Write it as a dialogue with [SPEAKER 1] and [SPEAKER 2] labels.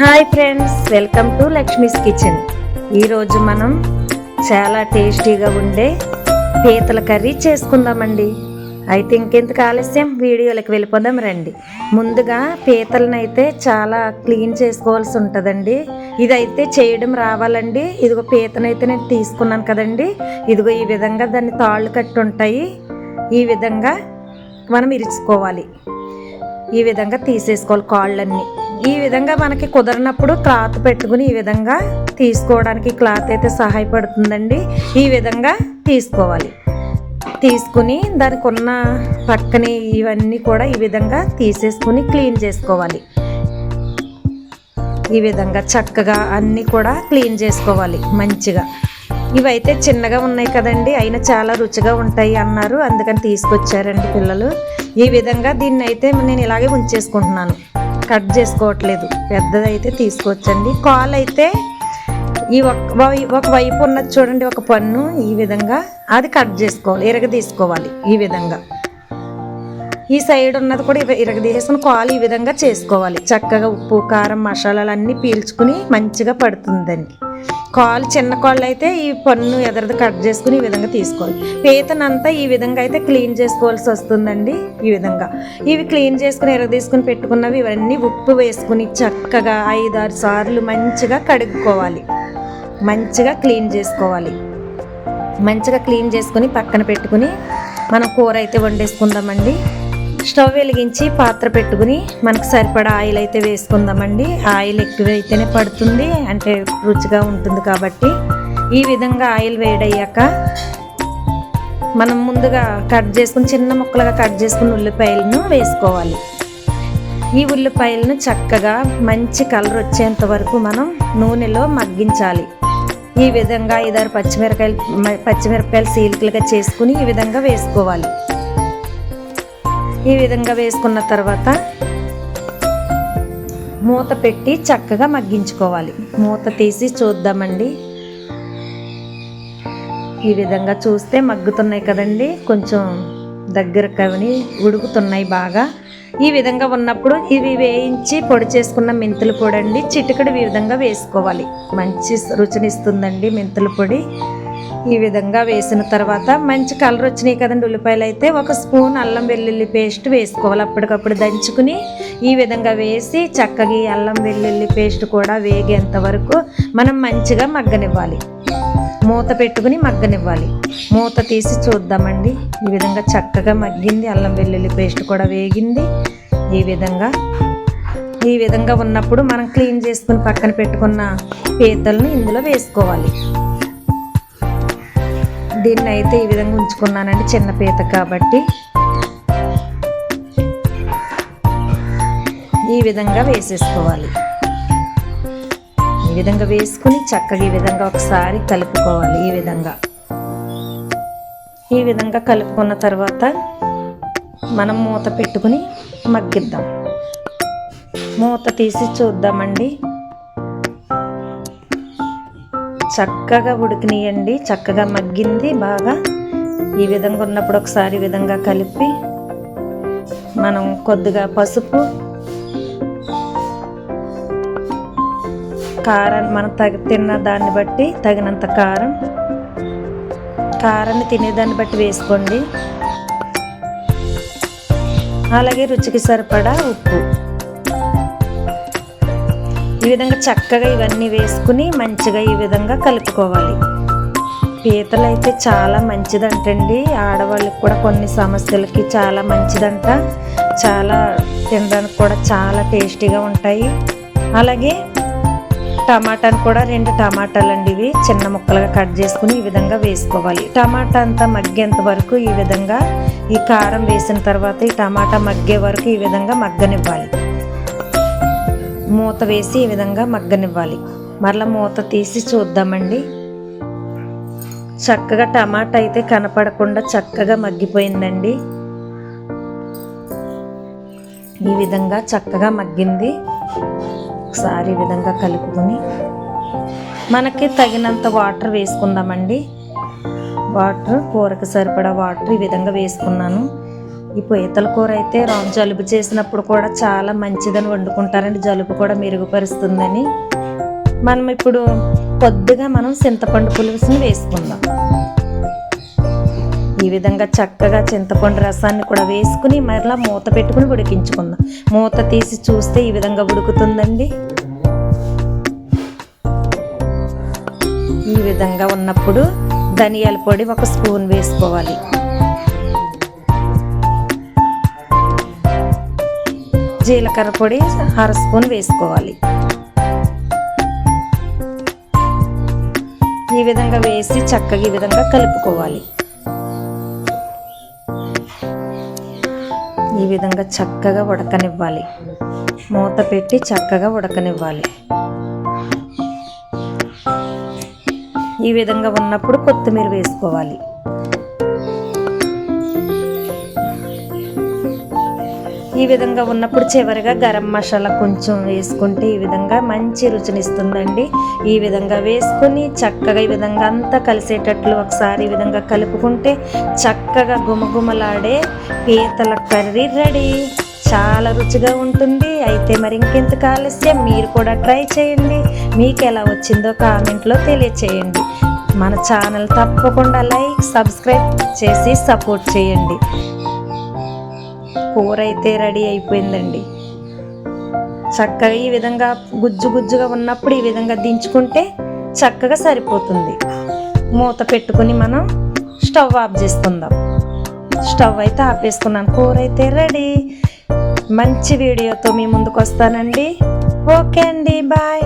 [SPEAKER 1] Hi friends welcome to Lakshmi's kitchen. ఈరోజు మనం చాలా టేస్టీగా ఉండే పీతల కర్రీ చేసుకుందామండి. అయితే ఇంకెందుకు ఆలస్యం? వీడియోలకు వెళ్ళిపోదాం రండి. ముందుగా పీతలను అయితే చాలా క్లీన్ చేసుకోవాల్సి ఉంటుందండి. ఇదైతే చేయడం రావాలండి. ఇదిగో పీతనైతే నేను తీసుకున్నాను కదండి. ఇదిగో ఈ విధంగా దాన్ని తాళ్ళు కట్టి ఉంటాయి. ఈ విధంగా మనం ఇరుచుకోవాలి. ఈ విధంగా తీసేసుకోవాలి కాళ్ళన్నీ. ఈ విధంగా మనకి కుదరనప్పుడు క్లాత్ పెట్టుకుని ఈ విధంగా తీసుకోవడానికి క్లాత్ అయితే సహాయపడుతుందండి. ఈ విధంగా తీసుకోవాలి. తీసుకుని దానికి ఉన్న పక్కనే ఇవన్నీ కూడా ఈ విధంగా తీసేసుకుని క్లీన్ చేసుకోవాలి. ఈ విధంగా చక్కగా అన్నీ కూడా క్లీన్ చేసుకోవాలి మంచిగా. ఇవైతే చిన్నగా ఉన్నాయి కదండి అయినా చాలా రుచిగా ఉంటాయి అన్నారు. అందుకని తీసుకొచ్చారండి పిల్లలు. ఈ విధంగా దీన్ని అయితే నేను ఇలాగే ఉంచేసుకుంటున్నాను. కట్ చేసుకోవట్లేదు. పెద్దదైతే తీసుకొచ్చండి కాల్ అయితే ఈ ఒక వై- ఒక వైపు ఉన్నది చూడండి ఒక పన్ను ఈ విధంగా అది కట్ చేసుకోవాలి ఇరగ తీసుకోవాలి ఈ విధంగా. ఈ సైడ్ ఉన్నది కూడా ఇరగ ఇరగదీసేసుకుని కాలు ఈ విధంగా చేసుకోవాలి. చక్కగా ఉప్పు కారం మసాలాలు అన్నీ పీల్చుకుని మంచిగా పడుతుంది దానికి కాలు చిన్న కాళ్ళు అయితే ఈ పన్ను ఎదరది కట్ చేసుకుని ఈ విధంగా తీసుకోవాలి. పీతనంతా ఈ విధంగా అయితే క్లీన్ చేసుకోవాల్సి వస్తుందండి ఈ విధంగా. ఇవి క్లీన్ చేసుకుని ఎర్ర తీసుకుని పెట్టుకున్నవి ఇవన్నీ ఉప్పు వేసుకుని చక్కగా ఐదారు సార్లు మంచిగా కడుక్కోవాలి. మంచిగా క్లీన్ చేసుకోవాలి. మంచిగా క్లీన్ చేసుకుని పక్కన పెట్టుకుని మనం కూర అయితే వండేసుకుందామండి. స్టవ్ వెలిగించి పాత్ర పెట్టుకుని మనకు సరిపడా ఆయిల్ అయితే వేసుకుందామండి. ఆయిల్ ఎక్కువ అయితేనే పడుతుంది అంటే రుచిగా ఉంటుంది కాబట్టి. ఈ విధంగా ఆయిల్ వేడయ్యాక మనం ముందుగా కట్ చేసుకుని చిన్న ముక్కలుగా కట్ చేసుకుని ఉల్లిపాయలను వేసుకోవాలి. ఈ ఉల్లిపాయలను చక్కగా మంచి కలర్ వచ్చేంత వరకు మనం నూనెలో మగ్గించాలి. ఈ విధంగా ఐదారు పచ్చిమిరకాయలు పచ్చిమిరపకాయలు సీలికలుగా చేసుకుని ఈ విధంగా వేసుకోవాలి. ఈ విధంగా వేసుకున్న తర్వాత మూత పెట్టి చక్కగా మగ్గించుకోవాలి. మూత తీసి చూద్దామండి. ఈ విధంగా చూస్తే మగ్గుతున్నాయి కదండి. కొంచెం దగ్గర కవిని ఉడుకుతున్నాయి బాగా. ఈ విధంగా ఉన్నప్పుడు ఇవి వేయించి పొడి చేసుకున్న మెంతుల పొడి అండి. చిటికడు ఈ విధంగా వేసుకోవాలి. మంచి రుచినిస్తుందండి మెంతుల పొడి. ఈ విధంగా వేసిన తర్వాత మంచి కలర్ వచ్చినాయి కదండి ఉల్లిపాయలు అయితే. ఒక స్పూన్ అల్లం వెల్లుల్లి పేస్ట్ వేసుకోవాలి. అప్పటికప్పుడు దంచుకుని ఈ విధంగా వేసి చక్కగా అల్లం వెల్లుల్లి పేస్ట్ కూడా వేగేంత వరకు మనం మంచిగా మగ్గనివ్వాలి. మూత పెట్టుకుని మగ్గనివ్వాలి. మూత తీసి చూద్దామండి. ఈ విధంగా చక్కగా మగ్గింది. అల్లం వెల్లుల్లి పేస్ట్ కూడా వేగింది. ఈ విధంగా. ఈ విధంగా ఉన్నప్పుడు మనం క్లీన్ చేసుకుని పక్కన పెట్టుకున్న పీతలను ఇందులో వేసుకోవాలి. దీన్ని అయితే ఈ విధంగా ఉంచుకున్నానండి చిన్న పీత కాబట్టి. ఈ విధంగా వేసేసుకోవాలి. ఈ విధంగా వేసుకుని చక్కగా ఈ విధంగా ఒకసారి కలుపుకోవాలి ఈ విధంగా. ఈ విధంగా కలుపుకున్న తర్వాత మనం మూత పెట్టుకుని మగ్గిద్దాం. మూత తీసి చూద్దామండి. చక్కగా ఉడికినాయండి. చక్కగా మగ్గింది. బాగా ఈ విధంగా ఉన్నప్పుడు ఒకసారి ఈ విధంగా కలిపి మనం కొద్దిగా పసుపు కారం మనం తగ తిన్న దాన్ని బట్టి తగినంత కారం కారాన్ని తినేదాన్ని బట్టి వేసుకోండి. అలాగే రుచికి సరిపడా ఉప్పు. ఈ విధంగా చక్కగా ఇవన్నీ వేసుకుని మంచిగా ఈ విధంగా కలుపుకోవాలి. పీతలు అయితే చాలా మంచిదంటండి. ఆడవాళ్ళకి కూడా కొన్ని సమస్యలకి చాలా మంచిదంట. చాలా తినడానికి కూడా చాలా టేస్టీగా ఉంటాయి. అలాగే టమాటాను కూడా రెండు టమాటాలు అండి ఇవి. చిన్న ముక్కలుగా కట్ చేసుకుని ఈ విధంగా వేసుకోవాలి. టమాటా అంతా మగ్గేంత వరకు ఈ విధంగా ఈ కారం వేసిన తర్వాత ఈ టమాటా మగ్గే వరకు ఈ విధంగా మగ్గనివ్వాలి. మూత వేసి ఈ విధంగా మగ్గనివ్వాలి. మరలా మూత తీసి చూద్దామండి. చక్కగా టమాటా అయితే కనపడకుండా చక్కగా మగ్గిపోయిందండి. ఈ విధంగా చక్కగా మగ్గింది. ఒకసారి ఈ విధంగా కలుపుకొని మనకి తగినంత వాటర్ వేసుకుందామండి. వాటర్ కూరకు సరిపడా వాటర్ ఈ విధంగా వేసుకున్నాను. ఈ పీతల కూర అయితే రా- జలుబు చేసినప్పుడు కూడా చాలా మంచిదని వండుకుంటారండి. జలుబు కూడా మెరుగుపరుస్తుందని. మనం ఇప్పుడు కొద్దిగా మనం చింతపండు పులుసుని వేసుకుందాం. ఈ విధంగా చక్కగా చింతపండు రసాన్ని కూడా వేసుకుని మరలా మూత పెట్టుకుని ఉడికించుకుందాం. మూత తీసి చూస్తే ఈ విధంగా ఉడుకుతుందండి. ఈ విధంగా ఉన్నప్పుడు ధనియాల పొడి ఒక స్పూన్ వేసుకోవాలి. జీలకర్ర పొడి అర స్పూన్ వేసుకోవాలి. ఈ విధంగా వేసి చక్కగా ఈ విధంగా కలుపుకోవాలి. ఈ విధంగా చక్కగా ఉడకనివ్వాలి. మూత పెట్టి చక్కగా ఉడకనివ్వాలి. ఈ విధంగా ఉన్నప్పుడు కొత్తిమీర వేసుకోవాలి. ఈ విధంగా ఉన్నప్పుడు చివరిగా గరం మసాలా కొంచెం వేసుకుంటే ఈ విధంగా మంచి రుచినిస్తుందండి. ఈ విధంగా వేసుకుని చక్కగా ఈ విధంగా అంతా కలిసేటట్లు ఒకసారి ఈ విధంగా కలుపుకుంటే చక్కగా గుమగుమలాడే పీతల కర్రీ రెడీ. చాలా రుచిగా ఉంటుంది. అయితే మరి ఇంకెంత ఆలస్యం? మీరు కూడా ట్రై చేయండి. మీకు ఎలా వచ్చిందో కామెంట్లో తెలియచేయండి. మన ఛానల్ తప్పకుండా లైక్ సబ్స్క్రైబ్ చేసి సపోర్ట్ చేయండి. కూర అయితే రెడీ అయిపోయిందండి. చక్కగా ఈ విధంగా గుజ్జు గుజ్జుగా ఉన్నప్పుడు ఈ విధంగా దించుకుంటే చక్కగా సరిపోతుంది. మూత పెట్టుకుని మనం స్టవ్ ఆఫ్ చేసుకుందాం. స్టవ్ అయితే ఆపేసుకున్నాను. కూర అయితే రెడీ. మంచి వీడియోతో మీ ముందుకు వస్తానండి. ఓకే అండి. బాయ్.